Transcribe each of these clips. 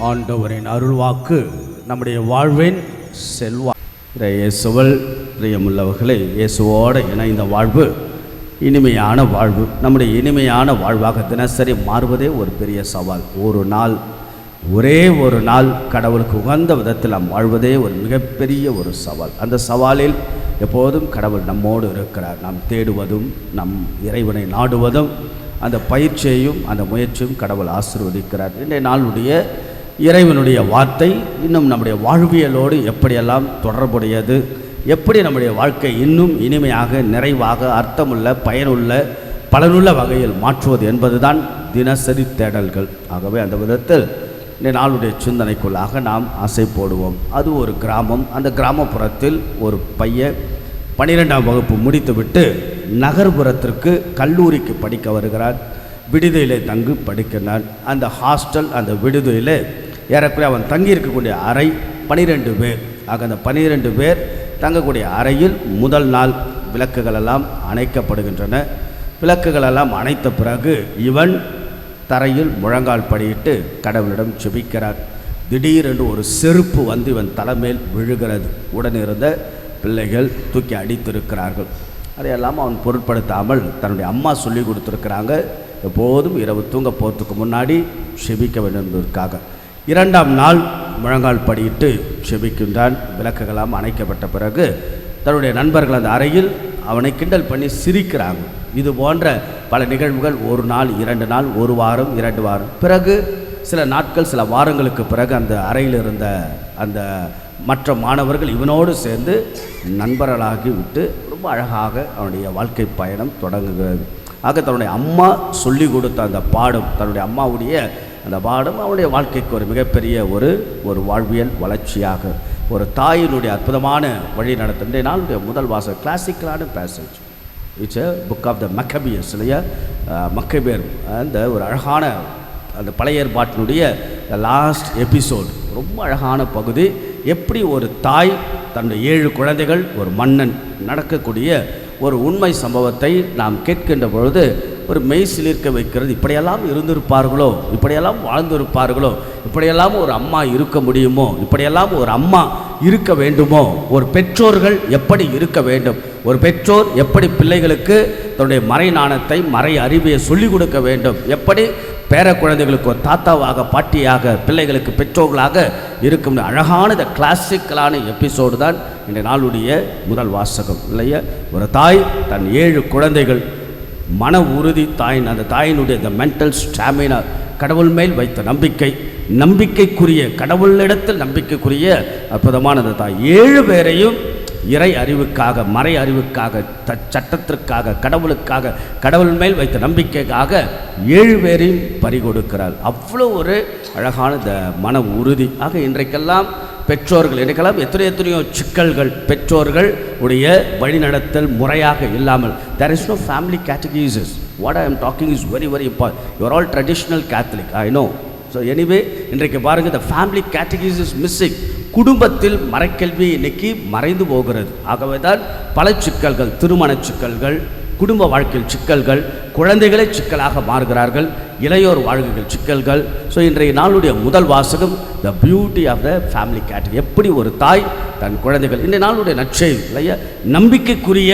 ஆண்டவரின் அருள்வாக்கு நம்முடைய வாழ்வின் செல்வா இயேசுவல் பிரியமுள்ளவர்களே இயேசுவோடு இணைந்த வாழ்வு இனிமையான வாழ்வு நம்முடைய இனிமையான வாழ்வாக தினசரி மாறுவதே ஒரு பெரிய சவால். ஒரு நாள் ஒரே ஒரு நாள் கடவுளுக்கு உகந்த விதத்தில் நாம் வாழ்வதே ஒரு மிகப்பெரிய ஒரு சவால். அந்த சவாலில் எப்போதும் கடவுள் நம்மோடு இருக்கிறார். நாம் தேடுவதும் நம் இறைவனை நாடுவதும் அந்த பயிற்சியையும் அந்த முயற்சியும் கடவுள் ஆசிர்வதிக்கிறார். இன்றைய நாளுடைய இறைவனுடைய வார்த்தை இன்னும் நம்முடைய வாழ்வியலோடு எப்படியெல்லாம் தொடர்புடையது எப்படி நம்முடைய வாழ்க்கை இன்னும் இனிமையாக நிறைவாக அர்த்தமுள்ள பயனுள்ள பலனுள்ள வகையில் மாற்றுவது என்பதுதான் தினசரி தேடல்கள். ஆகவே அந்த விதத்தில் இந்த நாளுடைய சிந்தனைக்குள்ளாக நாம் ஆசை போடுவோம். அது ஒரு கிராமம். அந்த கிராமப்புறத்தில் ஒரு பையன் பன்னிரெண்டாம் வகுப்பு முடித்துவிட்டு நகர்ப்புறத்திற்கு கல்லூரிக்கு படிக்க வருகிறார் விடுதியிலே தங்கு படிக்கிறான். அந்த ஹாஸ்டல் அந்த விடுதியில் ஏறக்குறைய அவன் தங்கி இருக்கக்கூடிய அறை பனிரெண்டு பேர். ஆக அந்த பனிரெண்டு பேர் தங்கக்கூடிய அறையில் முதல் நாள் விளக்குகளெல்லாம் அணைக்கப்படுகின்றன. விளக்குகளெல்லாம் அணைத்த பிறகு இவன் தரையில் முழங்கால் படியிட்டு கடவுளிடம் செபிக்கிறார் திடீரென்று ஒரு செருப்பு வந்து இவன் தலைமையில் விழுகிறது. உடனிருந்த பிள்ளைகள் தூக்கி அடித்திருக்கிறார்கள். அதையெல்லாம் அவன் பொருட்படுத்தாமல் தன்னுடைய அம்மா சொல்லி கொடுத்துருக்கிறாங்க. எப்போதும் இரவு தூங்க போகிறதுக்கு முன்னாடி செபிக்க வேண்டும் என்பதற்காக. இரண்டாம் நாள் முழங்கால் படியிட்டு செபிக்கின்றான். விளக்குகளாம் அணைக்கப்பட்ட பிறகு தன்னுடைய நண்பர்கள் அந்த அறையில் அவனை கிண்டல் பண்ணி சிரிக்கிறாங்க. இது போன்ற பல நிகழ்வுகள் ஒரு நாள் இரண்டு நாள் ஒரு வாரம் இரண்டு வாரம். பிறகு சில நாட்கள் சில வாரங்களுக்கு பிறகு அந்த அறையில் இருந்த அந்த மற்ற மாணவர்கள் இவனோடு சேர்ந்து நண்பர்களாகி விட்டு ரொம்ப அழகாக அவனுடைய வாழ்க்கை பயணம் தொடங்குகிறது. ஆக தன்னுடைய அம்மா சொல்லி கொடுத்த அந்த பாடம் தன்னுடைய அம்மாவுடைய அந்த பாடம் அவனுடைய வாழ்க்கைக்கு ஒரு மிகப்பெரிய ஒரு ஒரு வாழ்வியல் வளர்ச்சியாக ஒரு தாயினுடைய அற்புதமான வழி நடத்துகின்ற நாளுடைய முதல் வாசல் கிளாசிக்கலான passage it's a book of the Maccabees இல்லையா? மக்கபியர் அந்த ஒரு அழகான அந்த பழைய ஏற்பாட்டினுடைய லாஸ்ட் எபிசோட் ரொம்ப அழகான பகுதி. எப்படி ஒரு தாய் தன்னுடைய ஏழு குழந்தைகள் ஒரு மன்னன் நடக்கக்கூடிய ஒரு உண்மை சம்பவத்தை நாம் கேட்கின்ற பொழுது ஒரு மெய் சிலிர்க்க வைக்கிறது. இப்படியெல்லாம் இருந்திருப்பார்களோ? இப்படியெல்லாம் வாழ்ந்திருப்பார்களோ? இப்படியெல்லாம் ஒரு அம்மா இருக்க முடியுமோ? இப்படியெல்லாம் ஒரு அம்மா இருக்க வேண்டுமோ? ஒரு பெற்றோர்கள் எப்படி இருக்க வேண்டும்? ஒரு பெற்றோர் எப்படி பிள்ளைகளுக்கு தன்னுடைய மறை நாணத்தை மறை அறிவியை சொல்லிக் கொடுக்க வேண்டும்? எப்படி பேர குழந்தைகளுக்கு ஒரு தாத்தாவாக பாட்டியாக பிள்ளைகளுக்கு பெற்றோர்களாக இருக்கும்? அழகான இந்த கிளாசிக்கலான எபிசோடு தான் இந்த நாளுடைய முதல் வாசகம். இல்லையா? ஒரு தாய் தன் ஏழு குழந்தைகள் மன உறுதி தாயின் அந்த தாயினுடைய இந்த மென்டல் ஸ்டாமினா கடவுள் மேல் வைத்த நம்பிக்கை நம்பிக்கைக்குரிய கடவுளிடத்தில் நம்பிக்கைக்குரிய அற்புதமான அந்த தாய். ஏழு பேரையும் இறை அறிவுக்காக மறை அறிவுக்காக த சட்டத்திற்காக கடவுளுக்காக கடவுள் மேல் வைத்த நம்பிக்கைக்காக ஏழு பேரையும் பறிகொடுக்கிறார் அவ்வளோ ஒரு அழகான இந்த மன உறுதி. ஆக இன்றைக்கெல்லாம் பெற்றோர்கள் எனக்கெல்லாம் எத்தனை எத்தனையோ சிக்கல்கள் பெற்றோர்கள் உடைய வழிநடத்தல் முறையாக இல்லாமல். There is no family categories what I am talking is very very import your all traditional Catholic I know so anyway இன்றைக்கு பாருங்கள் இந்த ஃபேமிலி கேட்டகரிஸ் இஸ் மிஸ்ஸிங் குடும்பத்தில் மறைக்கல்வி இன்னைக்கு மறைந்து போகிறது. ஆகவே தான் பல சிக்கல்கள் திருமண சிக்கல்கள் குடும்ப வாழ்க்கையில் சிக்கல்கள் குழந்தைகளே சிக்கலாக மாறுகிறார்கள் இளையோர் வாழ்க்கையில் சிக்கல்கள். ஸோ இன்றைய நாளுடைய முதல் வாசகம் the beauty of the family category எப்படி ஒரு தாய் தன் குழந்தைகள் இன்றைய நாளுடைய நற்செய்தி இல்லையா நம்பிக்கைக்குரிய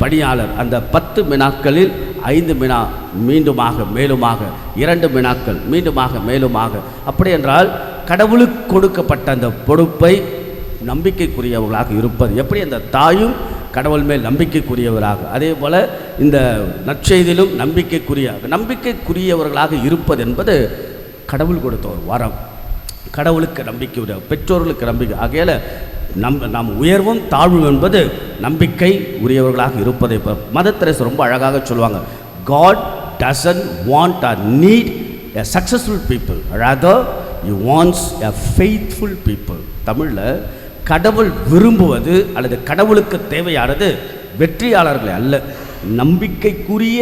பணியாளர் அந்த பத்து வினாக்களில் ஐந்து வினா மீண்டுமாக மேலுமாக இரண்டு வினாக்கள் மீண்டுமாக மேலுமாக. அப்படி என்றால் கடவுளுக்கு கொடுக்கப்பட்ட அந்த பொறுப்பை நம்பிக்கைக்குரியவர்களாக இருப்பது எப்படி? அந்த தாயும் கடவுள் மேல் நம்பிக்கைக்குரியவராக. அதே போல் இந்த நற்செய்தியிலும் நம்பிக்கைக்குரிய நம்பிக்கைக்குரியவர்களாக இருப்பது என்பது கடவுள் கொடுத்த ஒரு வரம். கடவுளுக்கு நம்பிக்கை உரிய பெற்றோர்களுக்கு நம்பிக்கை. ஆகையால் நம் நம் உயர்வும் தாழ்வும் என்பது நம்பிக்கை உரியவர்களாக இருப்பதை இப்போ மதத்திரசு ரொம்ப அழகாக சொல்லுவாங்க. God doesn't want or need a successful people அதாவது you wants a faithful people தமிழில் கடவுள் விரும்புவது அல்லது கடவுளுக்கு தேவையானது வெற்றியாளர்களை அல்ல நம்பிக்கைக்குரிய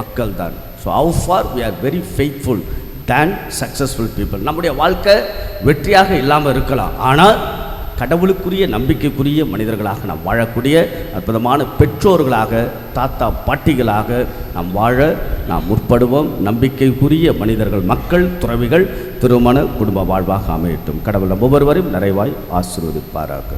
மக்கள் தான் so how far we are very faithful than successful people நம்முடைய வாழ்க்கை வெற்றியாக இல்லாமல் இருக்கலாம். ஆனால் கடவுளுக்குரிய நம்பிக்கைக்குரிய மனிதர்களாக நாம் வாழக்கூடிய அற்புதமான பெற்றோர்களாக தாத்தா பாட்டிகளாக நாம் வாழ நாம் முற்படுவோம். நம்பிக்கைக்குரிய மனிதர்கள் மக்கள் துறவிகள் திருமண குடும்ப வாழ்வாக அமையட்டும். கடவுள் ஒவ்வொருவரையும் நிறைவாய் ஆசிர்வதிப்பாராக.